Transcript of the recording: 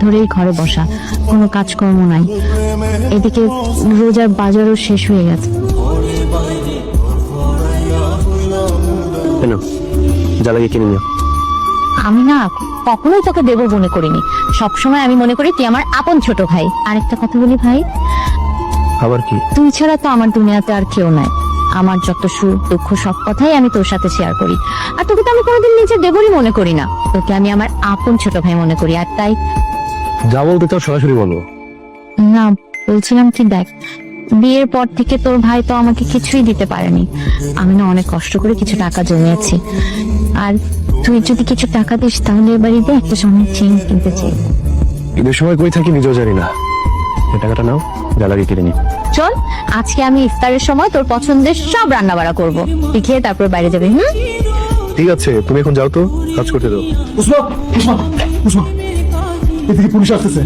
ধরেই ঘরে বসা। কোনো কাজকর্ম নাই। এদিকে রোজার বাজারও শেষ হয়ে গেছে। কেন জ্বালাকে কিনে নিও। আমি না কখনোই তোকে মনে করিনি। সবসময় আমি মনে করি তুই আমার আপন ছোট ভাই। আরেকটা কথা বলি ভাই। আবার কি? তুই ছাড়া তো আমার দুনিয়াতে আর কেউ নাই। আমার যত সুখ দুঃখ সব কথাই আমি তোর সাথে শেয়ার করি। আর তোকে তো আমি কোনোদিন নিজের দেবরই মনে করি না। তোকে আমি আমার আপন ছোট ভাই মনে করি। আর তাই যা বলতে চাও সরাসরি বলো। না বলছিলাম কি দেখ বিয়ের পর থেকে তোর ভাই তো আমাকে কিছুই দিতে পারেনি। আমি না অনেক কষ্ট করে কিছু টাকা জমিয়েছি। আর তুই যদি কিছু টাকা দিস তাহলে এ বাড়িতে একটা সোনার চেন কিনতে চাই। ঈদের সময় কই থাকি নিজেও জানি না। এই টাকাটা নাও জ্বালাকে কিনে নিও চল আজকে আমি ইফতারের সময় তোর পছন্দের সব রান্না বাড়া করব। তুই খেয়ে তারপর বাইরে যাবে হুম? ঠিক আছে তুমি এখন যাও তো কাজ করতে দাও। উসমা উসমা উসমা এদিকে পুলিশ আসতেছে